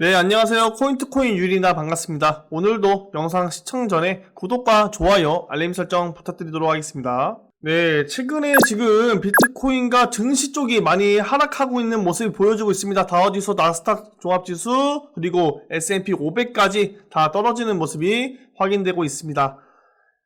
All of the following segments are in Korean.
네, 안녕하세요. 코인트코인 유리나 반갑습니다. 오늘도 영상 시청 전에 구독과 좋아요, 알림 설정 부탁드리도록 하겠습니다. 네, 최근에 지금 비트코인과 증시 쪽이 많이 하락하고 있는 모습이 보여지고 있습니다. 다우지수, 나스닥 종합지수, 그리고 S&P 500까지 다 떨어지는 모습이 확인되고 있습니다.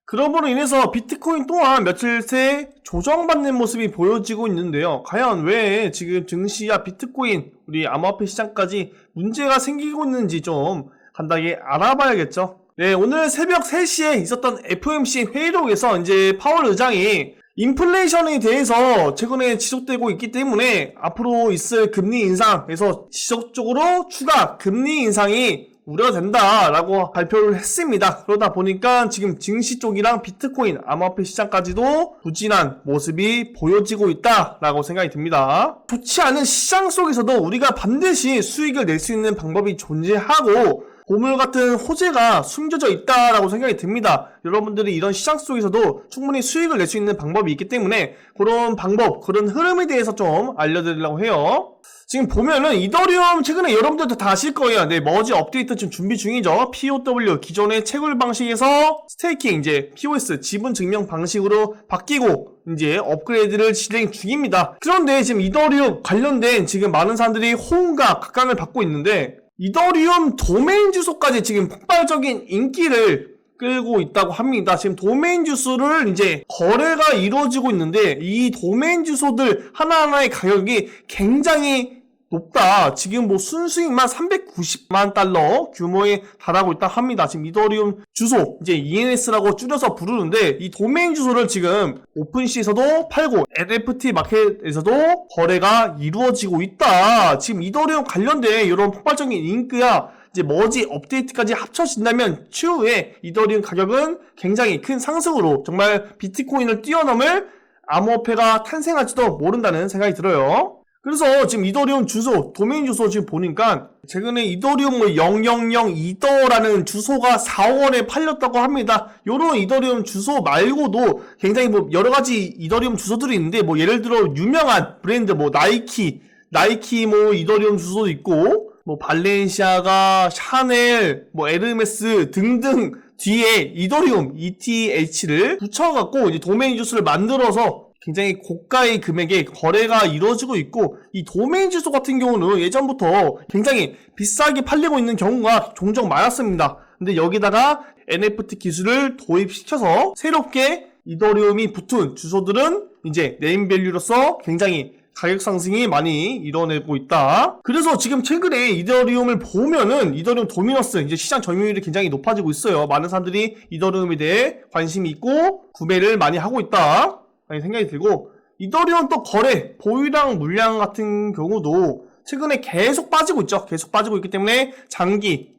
그럼으로 인해서 비트코인 또한 며칠 새 조정받는 모습이 보여지고 있는데요. 과연 왜 지금 증시와 비트코인, 우리 암호화폐 시장까지 문제가 생기고 있는지 좀 간단하게 알아봐야겠죠. 네, 오늘 새벽 3시에 있었던 FOMC 회의록에서 이제 파월 의장이 인플레이션에 대해서 최근에 지속되고 있기 때문에 앞으로 있을 금리 인상에서 지속적으로 추가 금리 인상이 우려된다라고 발표를 했습니다. 그러다 보니까 지금 증시 쪽이랑 비트코인, 암호화폐 시장까지도 부진한 모습이 보여지고 있다라고 생각이 듭니다. 좋지 않은 시장 속에서도 우리가 반드시 수익을 낼 수 있는 방법이 존재하고 보물 같은 호재가 숨겨져 있다라고 생각이 듭니다. 여러분들이 이런 시장 속에서도 충분히 수익을 낼 수 있는 방법이 있기 때문에 그런 방법, 그런 흐름에 대해서 좀 알려드리려고 해요. 지금 보면은 이더리움 최근에 여러분들도 다 아실 거예요. 네, 머지 업데이트 지금 준비 중이죠. POW 기존의 채굴 방식에서 스테이킹 이제 POS 지분 증명 방식으로 바뀌고 이제 업그레이드를 진행 중입니다. 그런데 지금 이더리움 관련된 지금 많은 사람들이 호응과 각광을 받고 있는데 이더리움 도메인 주소까지 지금 폭발적인 인기를 끌고 있다고 합니다. 지금 도메인 주소를 이제 거래가 이루어지고 있는데 이 도메인 주소들 하나하나의 가격이 굉장히 높다. 지금 뭐 순수익만 390만 달러 규모에 달하고 있다 합니다. 지금 이더리움 주소, 이제 ENS라고 줄여서 부르는데 이 도메인 주소를 지금 오픈시에서도 팔고 NFT 마켓에서도 거래가 이루어지고 있다. 지금 이더리움 관련된 이런 폭발적인 인기야 이제 머지 업데이트까지 합쳐진다면 추후에 이더리움 가격은 굉장히 큰 상승으로 정말 비트코인을 뛰어넘을 암호화폐가 탄생할지도 모른다는 생각이 들어요. 그래서 지금 이더리움 주소, 도메인 주소 지금 보니까 최근에 이더리움 뭐 0002더라는 주소가 4억 원에 팔렸다고 합니다. 요런 이더리움 주소 말고도 굉장히 뭐 여러 가지 이더리움 주소들이 있는데 뭐 예를 들어 유명한 브랜드 뭐 나이키, 나이키 뭐 이더리움 주소도 있고 뭐 발렌시아가, 샤넬, 뭐 에르메스 등등 뒤에 이더리움 ETH를 붙여갖고 이제 도메인 주소를 만들어서 굉장히 고가의 금액의 거래가 이루어지고 있고 이 도메인 주소 같은 경우는 예전부터 굉장히 비싸게 팔리고 있는 경우가 종종 많았습니다. 근데 여기다가 NFT 기술을 도입시켜서 새롭게 이더리움이 붙은 주소들은 이제 네임밸류로서 굉장히 가격 상승이 많이 이뤄내고 있다. 그래서 지금 최근에 이더리움을 보면은 이더리움 도미너스 이제 시장 점유율이 굉장히 높아지고 있어요. 많은 사람들이 이더리움에 대해 관심이 있고 구매를 많이 하고 있다. 생각이 들고 이더리움 또 거래 보유량 물량 같은 경우도 최근에 계속 빠지고 있죠. 계속 빠지고 있기 때문에 장기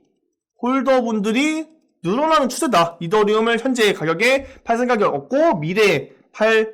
홀더분들이 늘어나는 추세다. 이더리움을 현재 가격에 팔 생각이 없고 미래에 팔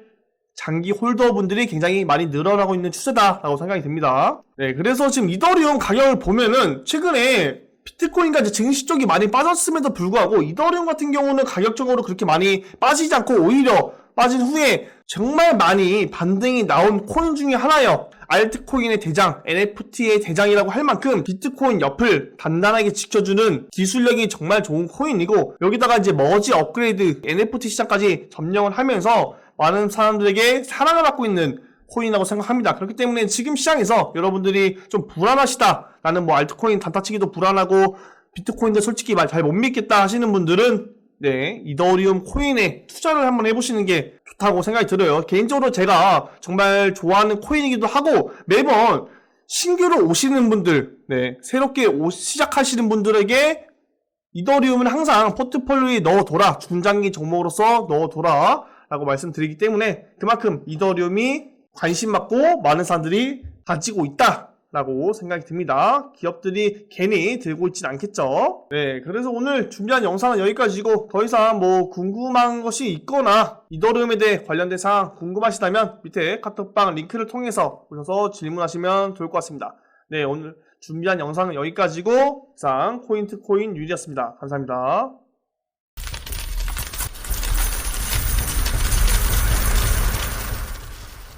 장기 홀더분들이 굉장히 많이 늘어나고 있는 추세다라고 생각이 듭니다. 네, 그래서 지금 이더리움 가격을 보면은 최근에 비트코인과 이제 증시 쪽이 많이 빠졌음에도 불구하고 이더리움 같은 경우는 가격적으로 그렇게 많이 빠지지 않고 오히려 빠진 후에 정말 많이 반등이 나온 코인 중에 하나예요. 알트코인의 대장, NFT의 대장이라고 할 만큼 비트코인 옆을 단단하게 지켜주는 기술력이 정말 좋은 코인이고 여기다가 이제 머지 업그레이드 NFT 시장까지 점령을 하면서 많은 사람들에게 사랑을 받고 있는 코인이라고 생각합니다. 그렇기 때문에 지금 시장에서 여러분들이 좀 불안하시다. 라는뭐 알트코인 단타치기도 불안하고 비트코인도 솔직히 말 잘 못 믿겠다 하시는 분들은 네, 이더리움 코인에 투자를 한번 해보시는 게 좋다고 생각이 들어요. 개인적으로 제가 정말 좋아하는 코인이기도 하고 매번 신규로 오시는 분들, 네, 새롭게 오, 시작하시는 분들에게 이더리움은 항상 포트폴리오에 넣어둬라. 중장기 종목으로서 넣어둬라. 라고 말씀드리기 때문에 그만큼 이더리움이 관심 받고 많은 사람들이 가지고 있다. 라고 생각이 듭니다. 기업들이 괜히 들고 있진 않겠죠. 네, 그래서 오늘 준비한 영상은 여기까지고 더 이상 뭐 궁금한 것이 있거나 이더리움에 대해 관련된 사항 궁금하시다면 밑에 카톡방 링크를 통해서 오셔서 질문하시면 좋을 것 같습니다. 네, 오늘 준비한 영상은 여기까지고 이상 코인트 코인 유리였습니다. 감사합니다.